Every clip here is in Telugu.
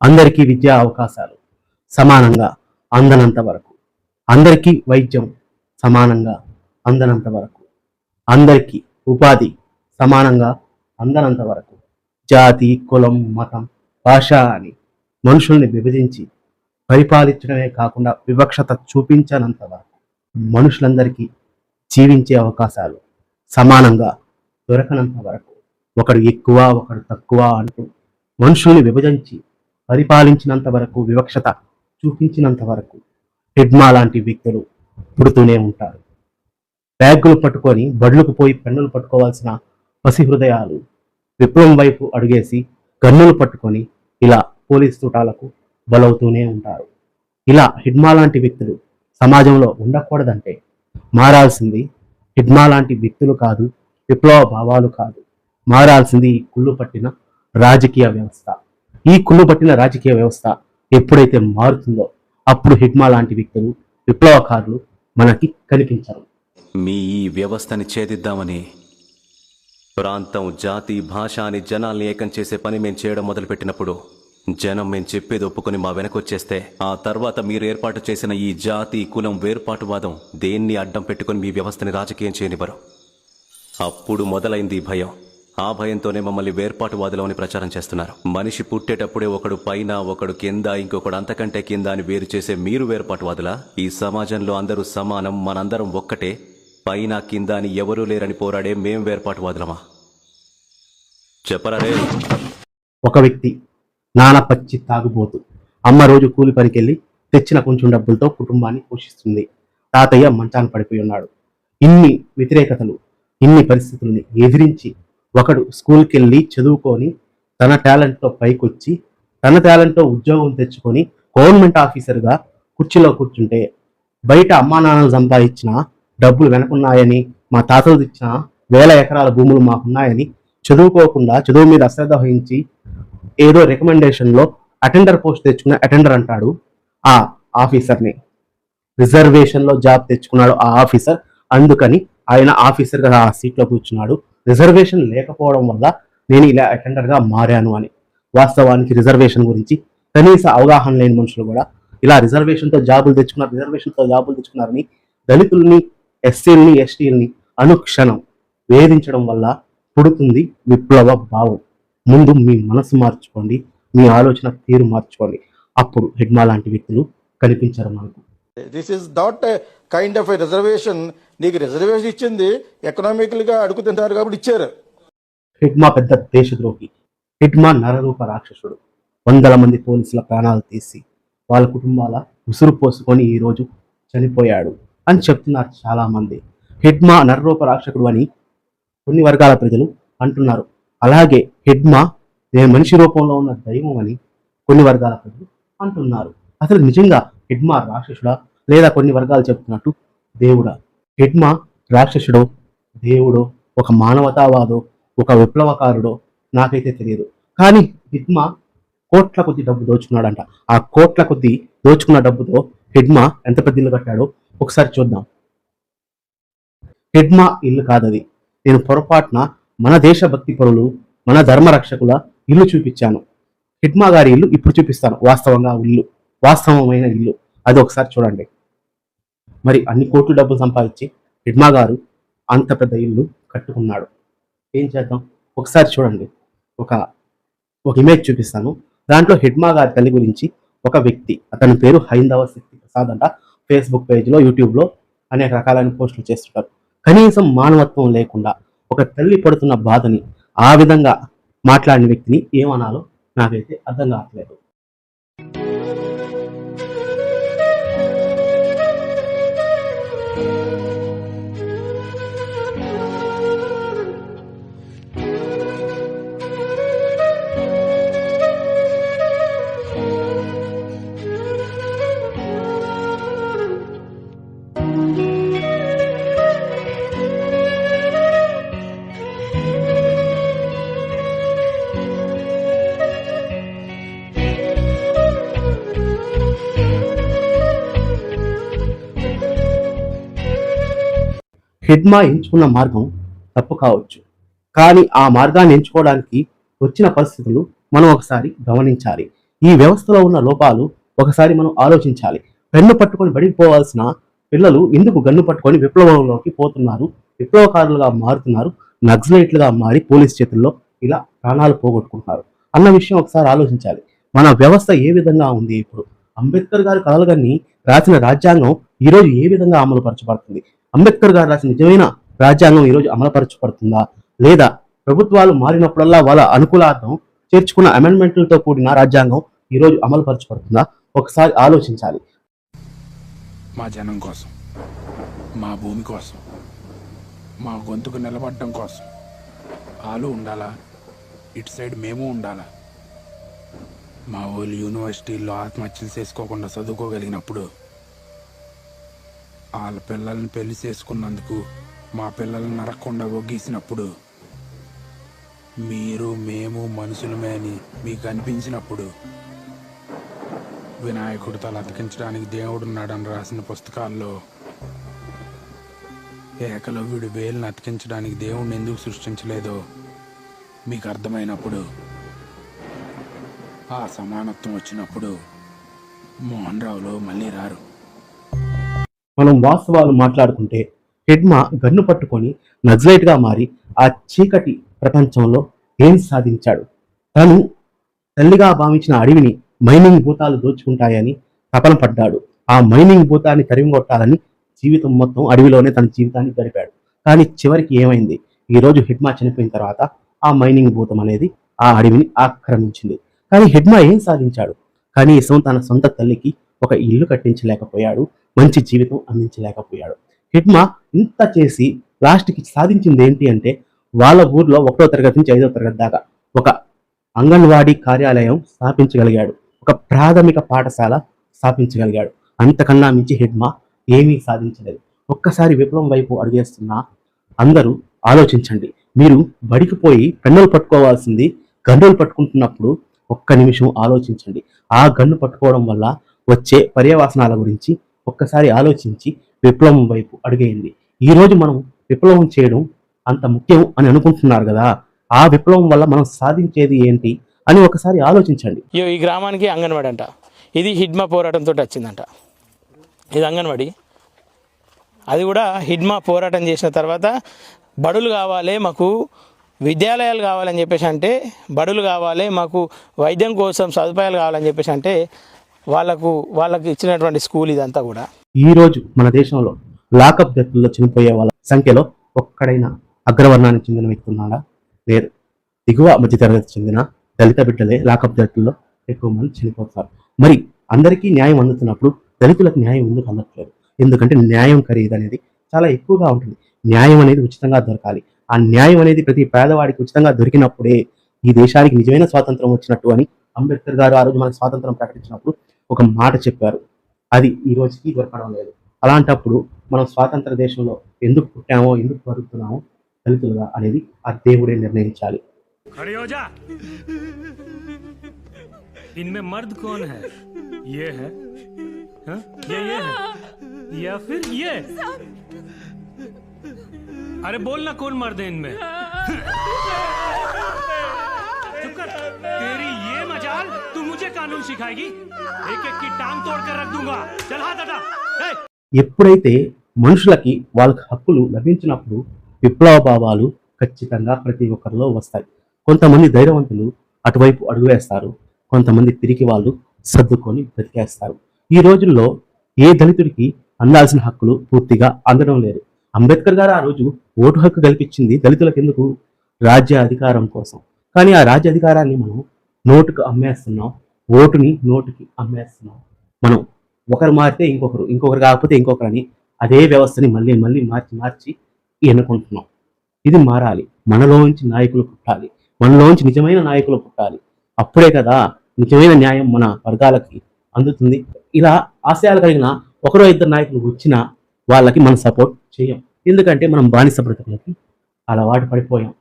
అందరికీ విద్యా అవకాశాలు సమానంగా అందనంత వరకు. అందరికీ వైద్యం సమానంగా అందనంత వరకు. అందరికీ ఉపాధి సమానంగా అందనంత వరకు. జాతి కులం మతం భాష అని మనుషుల్ని విభజించి పరిపాలించడమే కాకుండా వివక్షత చూపించనంత వరకు మనుషులందరికీ జీవించే అవకాశాలు సమానంగా దొరకనంత వరకు. ఒకడు ఎక్కువ ఒకడు తక్కువ అంటూ మనుషుల్ని విభజించి పరిపాలించినంత వరకు వివక్షత చూపించినంత వరకు హిడ్మా లాంటి వ్యక్తులు పుడుతూనే ఉంటారు. బ్యాగులు పట్టుకొని బడులకు పోయి పెన్నులు పట్టుకోవాల్సిన పసి హృదయాలు విప్లవం వైపు అడుగేసి గన్నులు పట్టుకొని ఇలా పోలీస్ తూటాలకు బలవుతూనే ఉంటారు. ఇలా హిడ్మా లాంటి వ్యక్తులు సమాజంలో ఉండకూడదంటే మారాల్సింది హిడ్మా లాంటి వ్యక్తులు కాదు విప్లవ భావాలు కాదు. మారాల్సింది కుళ్ళు పట్టిన రాజకీయ వ్యవస్థ. ఈ కుళ్ళు పట్టిన రాజకీయ వ్యవస్థ ఎప్పుడైతే మారుతుందో అప్పుడు హిడ్మా లాంటి వ్యక్తులు విప్లవకారులు మనకి కనిపించరు. మీ ఈ వ్యవస్థని ఛేదిద్దామని ప్రాంతం జాతి భాష అని జనాల్ని ఏకం చేసే పని మేము చేయడం మొదలుపెట్టినప్పుడు జనం మేము చెప్పేది ఒప్పుకొని మా వెనకొచ్చేస్తే ఆ తర్వాత మీరు ఏర్పాటు చేసిన ఈ జాతి కులం వేర్పాటువాదం దేన్ని అడ్డం పెట్టుకొని మీ వ్యవస్థని రాజకీయం చేయనివ్వరు. అప్పుడు మొదలైంది భయం. ఆ భయంతోనే మమ్మల్ని వేర్పాటువాదులమని ప్రచారం చేస్తున్నారు. మనిషి పుట్టేటప్పుడే ఒకడు పైన ఒకడు కింద ఇంకొకడు అంతకంటే కింద అని వేరు చేసే మీరు వేర్పాటువాదులా? ఈ సమాజంలో అందరూ సమానం మనందరం ఒక్కటే. పైన కింద అని ఎవరూ లేరని పోరాడే మేం వేర్పాటువాదులమా? చెప్పరా రే. ఒక వ్యక్తి నాన్న పచ్చి తాగుబోతు అమ్మ రోజు కూలి పనికెళ్ళి తెచ్చిన కొంచెం డబ్బులతో కుటుంబాన్ని పోషిస్తుంది. తాతయ్య మంచాన పడిపోయి ఉన్నాడు. ఇన్ని వ్యతిరేకతలు ఇన్ని పరిస్థితుల్ని ఎదిరించి ఒకడు స్కూల్కి వెళ్ళి చదువుకొని తన టాలెంట్తో పైకొచ్చి తన టాలెంట్తో ఉద్యోగం తెచ్చుకొని గవర్నమెంట్ ఆఫీసర్గా కుర్చీలో కూర్చుంటే బయట అమ్మా నాన్నలు సంపాదించిన డబ్బులు వెనకున్నాయని మా తాతలు ఇచ్చిన వేల ఎకరాల భూములు మాకున్నాయని చదువుకోకుండా చదువు మీద అశ్రద్ధ వహించి ఏదో రికమెండేషన్లో అటెండర్ పోస్ట్ తెచ్చుకున్న అటెండర్ అంటాడు ఆ ఆఫీసర్ని. రిజర్వేషన్లో జాబ్ తెచ్చుకున్నాడు ఆ ఆఫీసర్. అందుకని ఆయన ఆఫీసర్గా ఆ సీట్లో కూర్చున్నాడు. రిజర్వేషన్ లేకపోవడం వల్ల నేను ఇలా అటెండర్గా మారాను అని. వాస్తవానికి రిజర్వేషన్ గురించి కనీస అవగాహన లేని మనుషులు కూడా ఇలా రిజర్వేషన్తో జాబులు తెచ్చుకున్నారు రిజర్వేషన్తో జాబులు తెచ్చుకున్నారని దళితుల్ని ఎస్సీలని ఎస్టీలని అనుక్షణం వేధించడం వల్ల పుడుతుంది విప్లవ భావం. ముందు మీ మనసు మార్చుకోండి మీ ఆలోచన తీరు మార్చుకోండి. అప్పుడు హెడ్మా లాంటి వ్యక్తులు కనిపించరు మనకు. This is not kind of a reservation నీకు రిజర్వేషన్ ఇచ్చింది ఎకనామికల్గా అడుగుతుంటారు కాబట్టి ఇచ్చారు. హిడ్మా పెద్ద దేశద్రోహి. హిడ్మా నరరూప రాక్షసుడు. వందల మంది పోలీసుల ప్రాణాలు తీసి వాళ్ళ కుటుంబాల ఉసురు పోసుకొని ఈ రోజు చనిపోయాడు అని చెప్తున్నారు చాలా మంది హిడ్మా నరరూప రాక్షకుడు అని కొన్ని వర్గాల ప్రజలు అంటున్నారు. అలాగే హిడ్మా నేను మనిషి రూపంలో ఉన్న దైవం అని కొన్ని వర్గాల ప్రజలు అంటున్నారు. అసలు నిజంగా హిడ్మా రాక్షసుడా? లేదా కొన్ని వర్గాలు చెప్తున్నట్టు దేవుడా. హిడ్మ రాక్షసుడో దేవుడో ఒక మానవతావాదో ఒక విప్లవకారుడో నాకైతే తెలియదు. కానీ హిడ్మ కోట్ల కొద్ది డబ్బు దోచుకున్నాడంట. ఆ కోట్ల కొద్ది దోచుకున్న డబ్బుతో హిడ్మ ఎంత పెద్ద ఇల్లు కట్టాడో ఒకసారి చూద్దాం. హిడ్మ ఇల్లు కాదది. నేను పొరపాటున మన దేశభక్తి పరులు మన ధర్మ రక్షకుల ఇల్లు చూపించాను. హిడ్మా గారి ఇల్లు ఇప్పుడు చూపిస్తాను. వాస్తవంగా ఇల్లు వాస్తవమైన ఇల్లు. అది ఒకసారి చూడండి. మరి అన్ని కోట్లు డబ్బులు సంపాదించి హిడ్మా గారు అంత పెద్ద ఇల్లు కట్టుకున్నాడు. ఏం చేద్దాం? ఒకసారి చూడండి. ఒక ఒక ఇమేజ్ చూపిస్తాను. దాంట్లో హిడ్మా గారి తల్లి గురించి ఒక వ్యక్తి అతని పేరు హైందవ శక్తి ప్రసాద్ అంట. ఫేస్బుక్ పేజ్లో యూట్యూబ్లో అనేక రకాలైన పోస్టులు చేస్తుంటారు. కనీసం మానవత్వం లేకుండా ఒక తల్లి పడుతున్న బాధని ఆ విధంగా మాట్లాడిన వ్యక్తిని ఏమనాలో నాకైతే అర్థం కావట్లేదు. హిడ్మా ఎంచుకున్న మార్గం తప్పు కావచ్చు. కానీ ఆ మార్గాన్ని ఎంచుకోవడానికి వచ్చిన పరిస్థితులు మనం ఒకసారి గమనించాలి. ఈ వ్యవస్థలో ఉన్న లోపాలు ఒకసారి మనం ఆలోచించాలి. పెన్ను పట్టుకొని బడికి పోవాల్సిన పిల్లలు ఎందుకు గన్ను పట్టుకొని విప్లవంలోకి పోతున్నారు? విప్లవకారులుగా మారుతున్నారు. నక్సలైట్లుగా మారి పోలీస్ చేతుల్లో ఇలా ప్రాణాలు పోగొట్టుకుంటున్నారు. అన్న విషయం ఒకసారి ఆలోచించాలి. మన వ్యవస్థ ఏ విధంగా ఉంది ఇప్పుడు? అంబేద్కర్ గారు కలలుగన్ని రాసిన రాజ్యాంగం ఈరోజు ఏ విధంగా అమలు పరచబడుతుంది అంబేద్కర్ గారు రాసిన నిజమైన రాజ్యాంగం ఈరోజు అమలుపరచబడుతుందా? లేదా ప్రభుత్వాలు మారినప్పుడల్లా వాళ్ళ అనుకూలార్థం చేర్చుకున్న అమెండ్మెంట్లతో కూడిన రాజ్యాంగం ఈరోజు అమలుపరచబడుతుందా? ఒకసారి ఆలోచించాలి. మా జనం కోసం మా భూమి కోసం మా గొంతుకు నిలబడడం కోసం వాళ్ళు ఉండాలా? ఇటు సైడ్ మేము ఉండాలా? మా వాళ్ళు యూనివర్సిటీల్లో ఆత్మహత్యలు చేసుకోకుండా చదువుకోగలిగినప్పుడు వాళ్ళ పిల్లల్ని పెళ్ళి చేసుకున్నందుకు మా పిల్లల్ని నరకుండా ఒగ్గేసినప్పుడు మీరు మేము మనుషులమే అని మీకు అనిపించినప్పుడు వినాయకుడు తల అతికించడానికి దేవుడున్నాడని రాసిన పుస్తకాల్లో ఏకలవ్యుడు వేలుని అతికించడానికి దేవుణ్ణి ఎందుకు సృష్టించలేదో మీకు అర్థమైనప్పుడు ఆ సమానత్వం వచ్చినప్పుడు మోహన్ రావులో మళ్ళీ రారు. మనం వాస్తవాలు మాట్లాడుకుంటే హెడ్మా గన్ను పట్టుకొని నక్సలైట్ మారి ఆ చీకటి ప్రపంచంలో ఏం సాధించాడు? తను తల్లిగా భావించిన అడవిని మైనింగ్ భూతాలు దోచుకుంటాయని తపన పడ్డాడు. ఆ మైనింగ్ భూతాన్ని తరిమికొట్టాలని జీవితం మొత్తం అడవిలోనే తన జీవితాన్ని గడిపాడు. కానీ చివరికి ఏమైంది? ఈ రోజు హెడ్మా చనిపోయిన తర్వాత ఆ మైనింగ్ భూతం అనేది ఆ అడవిని ఆక్రమించింది. కానీ హెడ్మా ఏం సాధించాడు? కనీసం తన సొంత తల్లికి ఒక ఇల్లు కట్టించలేకపోయాడు మంచి జీవితం అందించలేకపోయాడు. హిడ్మా ఇంత చేసి లాస్ట్కి సాధించింది ఏంటి అంటే వాళ్ళ ఊర్లో ఒకటో తరగతి నుంచి ఐదో తరగతి దాకా ఒక అంగన్వాడీ కార్యాలయం స్థాపించగలిగాడు. ఒక ప్రాథమిక పాఠశాల స్థాపించగలిగాడు. అంతకన్నా మించి హిడ్మా ఏమీ సాధించలేదు. ఒక్కసారి విప్లవం వైపు అడుగేస్తున్నా అందరూ ఆలోచించండి. మీరు బడికి పోయి పెన్నులు పట్టుకోవాల్సింది గన్నులు పట్టుకుంటున్నప్పుడు ఒక్క నిమిషం ఆలోచించండి. ఆ గన్ను పట్టుకోవడం వల్ల వచ్చే పర్యవాసనాల గురించి ఒక్కసారి ఆలోచించి విప్లవం వైపు అడుగేయండి. ఈరోజు మనం విప్లవం చేయడం అంత ముఖ్యం అని అనుకుంటున్నారు కదా. ఆ విప్లవం వల్ల మనం సాధించేది ఏంటి అని ఒకసారి ఆలోచించండి. ఇగో ఈ గ్రామానికి అంగన్వాడి అంట. ఇది హిడ్మా పోరాటంతో వచ్చిందంట. ఇది అంగన్వాడి. అది కూడా హిడ్మా పోరాటం చేసిన తర్వాత బడులు కావాలి మాకు విద్యాలయాలు కావాలని చెప్పేసి అంటే బడులు కావాలి మాకు వైద్యం కోసం సదుపాయాలు కావాలని చెప్పేసి అంటే వాళ్ళకు వాళ్ళకి ఇచ్చినటువంటి స్కూల్ ఇదంతా కూడా. ఈ రోజు మన దేశంలో లాకప్ డెత్లలో చనిపోయే వాళ్ళ సంఖ్యలో ఒక్కడైనా అగ్రవర్ణానికి చెందిన వ్యక్తి ఉన్నాడా? లేరు. దిగువ మధ్యతరగతి చెందిన దళిత బిడ్డలే లాకప్ డెత్లలో ఎక్కువ మంది చనిపోతారు. మరి అందరికీ న్యాయం అందుతున్నప్పుడు దళితులకు న్యాయం ఎందుకు అందట్లేదు? ఎందుకంటే న్యాయం ఖరీదు అనేది చాలా ఎక్కువగా ఉంటుంది. న్యాయం అనేది ఉచితంగా దొరకాలి. ఆ న్యాయం అనేది ప్రతి పేదవాడికి ఉచితంగా దొరికినప్పుడే ఈ దేశానికి నిజమైన స్వాతంత్రం వచ్చినట్టు అని అంబేద్కర్ గారు ఆ రోజు మనకు స్వాతంత్రం ప్రకటించినప్పుడు ఒక మాట చెప్పారు అది ఈ రోజుకి దొరకడం లేదు అలాంటప్పుడు మనం స్వాతంత్ర దేశంలో ఎందుకు పుట్టామో ఎందుకు బతుకుతున్నామో దళితులుగా అనేది ఆ దేవుడే నిర్ణయించాలి खड़े हो जा इनमें मर्द कौन है ये है हाँ? ये ये है या फिर ये अरे बोलना कौन मर्द है इनमें चुप कर तेरी ये मजाल तू मुझे कानून सिखाएगी ఎప్పుడైతే మనుషులకి వాళ్ళకి హక్కులు లభించినప్పుడు విప్లవ భావాలు ఖచ్చితంగా ప్రతి ఒక్కరిలో వస్తాయి. కొంతమంది ధైర్యవంతులు అటువైపు అడుగువేస్తారు కొంతమంది తిరిగి వాళ్ళు సర్దుకొని బ్రతికేస్తారు ఈ రోజుల్లో ఏ దళితుడికి అందాల్సిన హక్కులు పూర్తిగా అందడం లేదు. అంబేద్కర్ గారు ఆ రోజు ఓటు హక్కు కల్పించింది దళితులకు ఎందుకు? రాజ్య అధికారం కోసం. కానీ ఆ రాజ్య అధికారాన్ని మనం నోటుకు అమ్మేస్తున్నాం. ఓటుని నోటుకి అమ్మేస్తున్నాం. మనం ఒకరు మారితే ఇంకొకరు ఇంకొకరు కాకపోతే ఇంకొకరని అదే వ్యవస్థని మళ్ళీ మళ్ళీ మార్చి మార్చి ఎన్నుకుంటున్నాం. ఇది మారాలి. మనలోంచి నాయకులు పుట్టాలి. మనలోంచి నిజమైన నాయకులు పుట్టాలి. అప్పుడే కదా నిజమైన న్యాయం మన వర్గాలకి అందుతుంది. ఇలా ఆశయాలు కలిగిన ఒకరో ఇద్దరు నాయకులు వచ్చినా వాళ్ళకి మనం సపోర్ట్ చేయం. ఎందుకంటే మనం బానిస బ్రతుకులకి అలవాటు పడిపోయాం.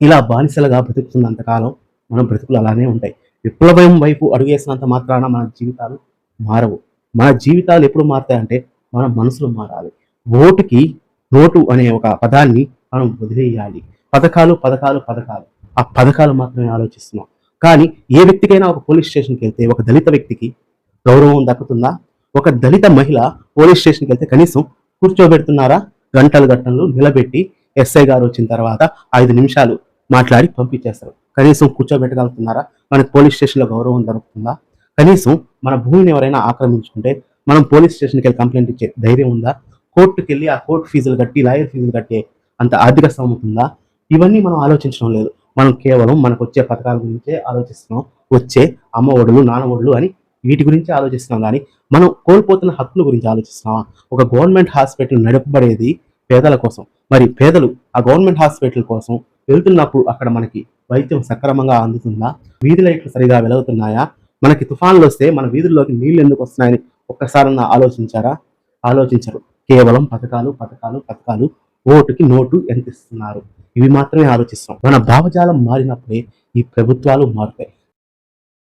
ఇలా బానిసలుగా బ్రతుకుతున్నంతకాలం మనం బ్రతుకులు అలానే ఉంటాయి. విప్లవం వైపు అడుగేసినంత మాత్రాన మన జీవితాలు మారవు. మన జీవితాలు ఎప్పుడు మారుతాయంటే మన మనసులు మారాలి. ఓటుకి నోటు అనే ఒక పదాన్ని మనం వదిలేయాలి. పథకాలు పథకాలు పథకాలు. ఆ పథకాలు మాత్రమే ఆలోచిస్తున్నాం. కానీ ఏ వ్యక్తికైనా ఒక పోలీస్ స్టేషన్కి వెళ్తే ఒక దళిత వ్యక్తికి గౌరవం దక్కుతుందా? ఒక దళిత మహిళ పోలీస్ స్టేషన్కి వెళ్తే కనీసం కూర్చోబెడుతున్నారా? గంటలు గంటలు నిలబెట్టి ఎస్ఐ గారు వచ్చిన తర్వాత ఐదు నిమిషాలు మాట్లాడి పంపించేస్తారు. కనీసం కూర్చోబెట్టగలుగుతున్నారా? మనకి పోలీస్ స్టేషన్లో గౌరవం దొరుకుతుందా కనీసం మన భూమిని ఎవరైనా ఆక్రమించుకుంటే మనం పోలీస్ స్టేషన్కి వెళ్ళి కంప్లైంట్ ఇచ్చే ధైర్యం ఉందా? కోర్టుకి వెళ్ళి ఆ కోర్టు ఫీజులు కట్టి లాయర్ ఫీజులు కట్టే అంత ఆర్థిక స్థోమత ఉందా ఇవన్నీ మనం ఆలోచించడం లేదు. మనం కేవలం మనకు వచ్చే పథకాల గురించే ఆలోచిస్తున్నాం. వచ్చే అమ్మ ఒడులు నాన్న ఒడులు అని వీటి గురించి ఆలోచిస్తున్నాం. కానీ మనం కోల్పోతున్న హక్కుల గురించి ఆలోచిస్తున్నామా? ఒక గవర్నమెంట్ హాస్పిటల్ నడపబడేది పేదల కోసం. మరి పేదలు ఆ గవర్నమెంట్ హాస్పిటల్ కోసం వెళ్తున్నప్పుడు అక్కడ మనకి వైద్యం సక్రమంగా అందుతుందా? వీధి లైట్లు సరిగా వెలుగుతున్నాయా? మనకి తుఫాన్లు వస్తే మన వీధుల్లోకి నీళ్ళు ఎందుకు వస్తున్నాయని ఒక్కసారన్నా ఆలోచించారా? ఆలోచించరు. కేవలం పథకాలు పథకాలు పథకాలు ఓటుకి నోటు ఎంత ఇస్తున్నారు ఇవి మాత్రమే ఆలోచిస్తాం మన భావజాలం మారినప్పుడే ఈ ప్రభుత్వాలు మారుతాయి.